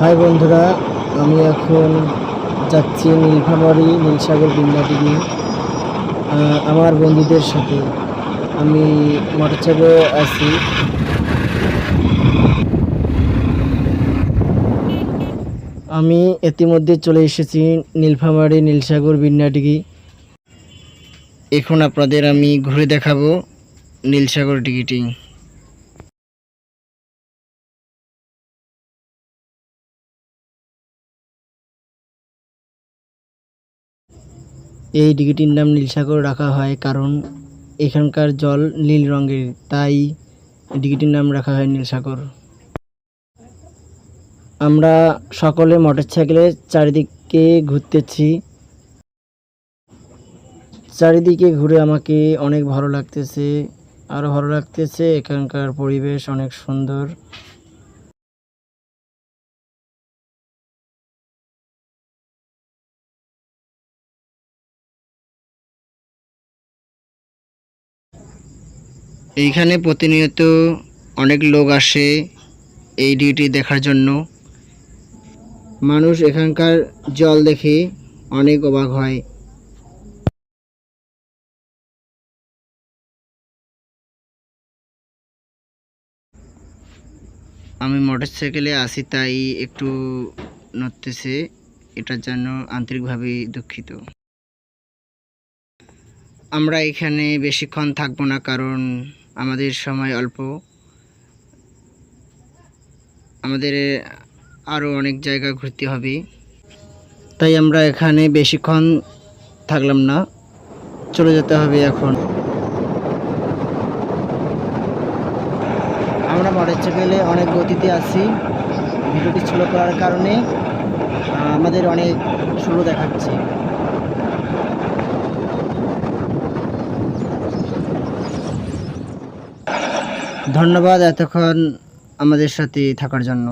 High বন্ধুরা, আমি এখন যাচ্ছি নীলফামারি নীলসাগর বিন্দাটিগি আমার বন্ধুদের সাথে। আমি মোটরসাইকেলে আছি। আমি ইতিমধ্যে চলে এসেছি নীলফামারি নীলসাগর বিন্যাটিগি এখন আপনাদের আমি ঘুরে দেখাবো নীলসাগর টিকিটিং এই দিঘিটির নাম নীলসাগর রাখা হয় কারণ এখানকার জল নীল রঙের, তাই দিঘিটির নাম রাখা হয় নীলসাগর। আমরা সকলে মোটরসাইকেলে চারিদিকে ঘুরতেছি। চারিদিকে ঘুরে আমাকে অনেক ভালো লাগতেছে। আরও ভালো লাগতেছে, এখানকার পরিবেশ অনেক সুন্দর। এইখানে প্রতিনিয়ত অনেক লোক আসে এই ডিউটি দেখার জন্য। মানুষ এখানকার জল দেখে অনেক অবাক হয়। আমি মোটরসাইকেলে আসি তাই একটু নড়তেছে, এটার জন্য আন্তরিকভাবে দুঃখিত। আমরা এখানে বেশিক্ষণ থাকব না কারণ আমাদের সময় অল্প। আমাদের আরও অনেক জায়গা ঘুরতে হবে। তাই আমরা এখানে বেশিক্ষণ থাকলাম না। চলে যেতে হবে এখন। আমরা মোটরসাইকেলে অনেক গতিতে আছি। ভিডিওটি স্লো করার কারণে আমাদের অনেক স্লো দেখাচ্ছে। ধন্যবাদ এতক্ষণ আমাদের সাথে থাকার জন্য।